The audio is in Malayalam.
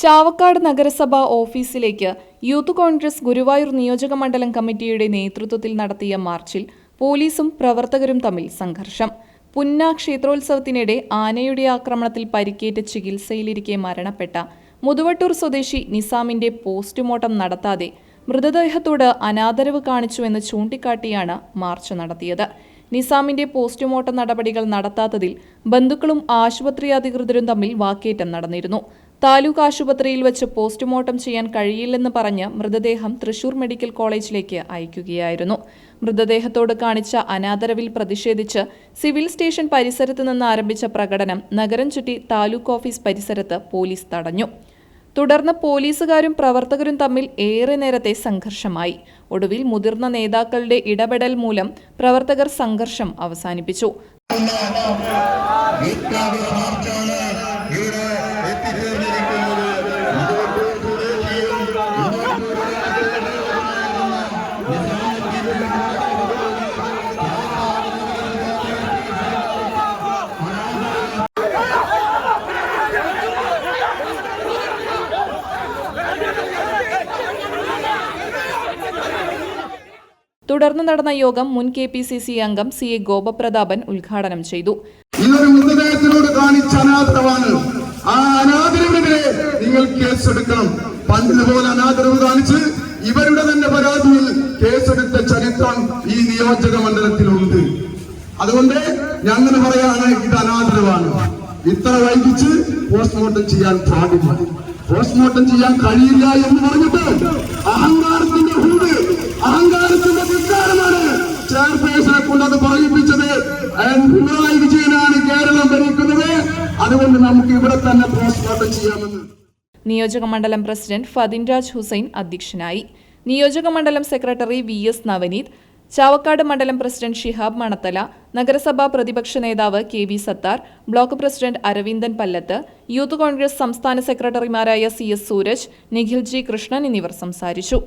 ചാവക്കാട് നഗരസഭ ഓഫീസിലേക്ക് യൂത്ത് കോൺഗ്രസ് ഗുരുവായൂർ നിയോജക മണ്ഡലം കമ്മിറ്റിയുടെ നേതൃത്വത്തിൽ നടത്തിയ മാർച്ചിൽ പോലീസും പ്രവർത്തകരും തമ്മിൽ സംഘർഷം. പുന്ന ക്ഷേത്രോത്സവത്തിനിടെ ആനയുടെ ആക്രമണത്തിൽ പരിക്കേറ്റ് ചികിത്സയിലിരിക്കെ മരണപ്പെട്ട മുതുവട്ടൂർ സ്വദേശി നിസാമിന്റെ പോസ്റ്റ്മോർട്ടം നടത്താതെ മൃതദേഹത്തോട് അനാദരവ് കാണിച്ചുവെന്ന് ചൂണ്ടിക്കാട്ടിയാണ് മാർച്ച് നടത്തിയത്. നിസാമിന്റെ പോസ്റ്റ്മോർട്ടം നടപടികൾ നടത്താത്തതിൽ ബന്ധുക്കളും ആശുപത്രി അധികൃതരും തമ്മിൽ വാക്കേറ്റം നടന്നിരുന്നു. താലൂക്ക് ആശുപത്രിയിൽ വെച്ച് പോസ്റ്റ്മോർട്ടം ചെയ്യാൻ കഴിയില്ലെന്ന് പറഞ്ഞ് മൃതദേഹം തൃശൂർ മെഡിക്കൽ കോളേജിലേക്ക് അയക്കുകയായിരുന്നു. മൃതദേഹത്തോട് കാണിച്ച അനാദരവിൽ പ്രതിഷേധിച്ച് സിവിൽ സ്റ്റേഷൻ പരിസരത്ത് നിന്ന് ആരംഭിച്ച പ്രകടനം നഗരം ചുറ്റി താലൂക്ക് ഓഫീസ് പരിസരത്ത് പോലീസ് തടഞ്ഞു. തുടർന്ന് പോലീസുകാരും പ്രവർത്തകരും തമ്മിൽ ഏറെ നേരത്തെ സംഘർഷമായി. ഒടുവിൽ മുതിർന്ന നേതാക്കളുടെ ഇടപെടൽ മൂലം പ്രവർത്തകർ സംഘർഷം അവസാനിപ്പിച്ചു. തുടർന്ന് നടന്ന യോഗം മുൻ കെ പി സി സി അംഗം സി എ ഗോപപ്രതാപൻ ഉദ്ഘാടനം ചെയ്തു. ആ അനാദരവിനെതിരെ നിങ്ങൾ കേസെടുക്കണം. പണ്ടിതുപോലെ അനാദരവ് കാണിച്ച് ഇവരുടെ തന്നെ പരാതിയിൽ കേസെടുത്ത ചരിത്രം ഈ നിയോജക മണ്ഡലത്തിലുണ്ട്. അതുകൊണ്ട് ഞങ്ങൾ പറയാണ് ഇത് അനാദരവാണ്. ഇത്ര വൈകിച്ച് പോസ്റ്റ്മോർട്ടം ചെയ്യാൻ പാടില്ല. പോസ്റ്റ്മോർട്ടം ചെയ്യാൻ കഴിയില്ല എന്ന് പറഞ്ഞിട്ട് അഹങ്കാരത്തിന്റെ അത് പറയിപ്പിച്ചത്. പിണറായി വിജയനാണ് കേരളം ഭരിക്കുന്നത്. അതുകൊണ്ട് നമുക്ക് ഇവിടെ തന്നെ പോസ്റ്റ്മോർട്ടം ചെയ്യാമെന്ന്. നിയോജക മണ്ഡലം പ്രസിഡന്റ് ഫതിൻ രാജ് ഹുസൈൻ അധ്യക്ഷനായി. നിയോജക മണ്ഡലം secretary V S Navaneeth Chavakkad മണ്ഡലം പ്രസിഡന്റ് ഷിഹാബ് മണത്തല നഗരസഭാ പ്രതിപക്ഷ നേതാവ് K V Sathar block president Aravindan Pallath youth Congress സംസ്ഥാന സെക്രട്ടറിമാരായ C S Sooraj Nikhil G Krishnan എന്നിവർ സംസാരിച്ചു.